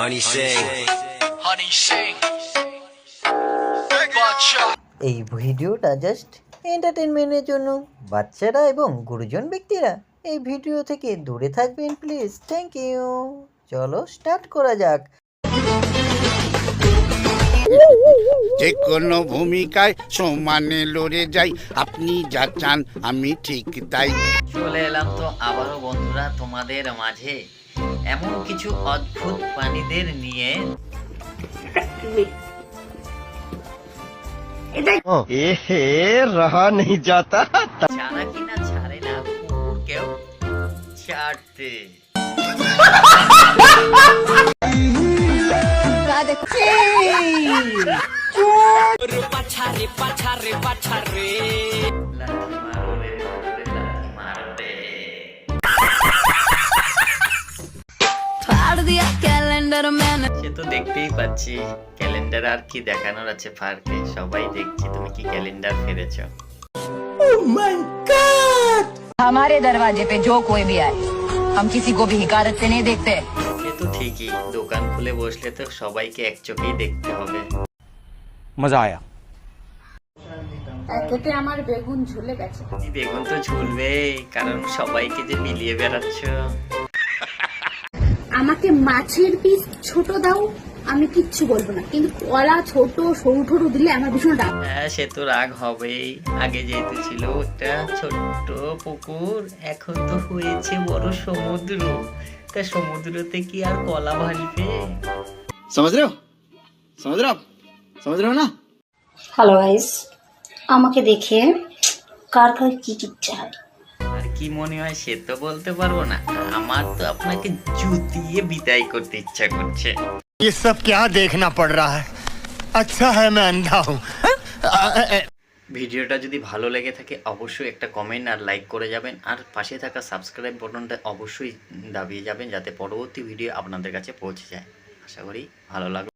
Honey sing. Honey sing. এই ভিডিওটা just এন্টারটেনমেন্টের জন্য। বাচ্চারা এবং গুরুজন ব্যক্তিরা এই ভিডিও থেকে দূরে থাকবেন প্লিজ থ্যাংক ইউ চলো স্টার্ট করা যাক। যে কোনো ভূমিকায় সমানে লড়ে যাই আপনি যা চান আমি ঠিক তাই। চলে এলাম তো আবারও বন্ধুরা তোমাদের মাঝে। এমন কিছু অদ্ভুত প্রাণীদের নিয়ে এহে রহা নেই যাতা। ছাড়া কিনা ছাড়ে না কুকুরকেও ছাড়তে। লাথি মারো রে সে তো দেখতেই পাচ্ছি ক্যালেন্ডার আর কি দেখানোর আছে ফারকে সবাই দেখছি তুমি কি ক্যালেন্ডার ফেলেছো हमारे दरवाजे पे जो कोई भी आए हम किसी को भी हिकारत से नहीं देखते সে তো ঠিকই দোকান খুলে বসলে তো সবাইকে এক চোখেই দেখতে হবে মজা আয়া একেতে আমার বেগুন ঝুলে গেছে এই বেগুন তো ঝুলবে কারণ সবাইকে যে মিলিয়ে বেড়াচ্ছ আমাকে মাছের পিস ছোট দাও আমি কিচ্ছু বলব না। কিন্তু কলা ছোট সরু ঠরু দিলে আমার ভীষণ রাগ। হ্যাঁ সে তো রাগ হবেই। আগে যেহেতু ছিল একটা ছোট্ট পুকুর এখন তো হয়েছে বড় সমুদ্র। তা সমুদ্রতে কি আর কলা ভাসবে? সমাজ রে সমাজ রে সমাজ রে না? হ্যালো গাইস আমাকে দেখে কার কার কি কি চায় আর কি মনে হয় সে তো বলতে পারবো না আমার তো আপনাকে জুতিয়ে বিদায় করতে ইচ্ছা করছে ये सब क्या देखना पड़ रहा है अच्छा है मैं अंधा हूँ ভিডিওটা যদি ভালো লেগে থাকে অবশ্যই একটা কমেন্ট আর লাইক করে যাবেন আর পাশে থাকা সাবস্ক্রাইব বাটনটা অবশ্যই দাবিয়ে যাবেন যাতে পরবর্তী ভিডিও আপনাদের কাছে পৌঁছে যায় আশা করি ভালো লাগবে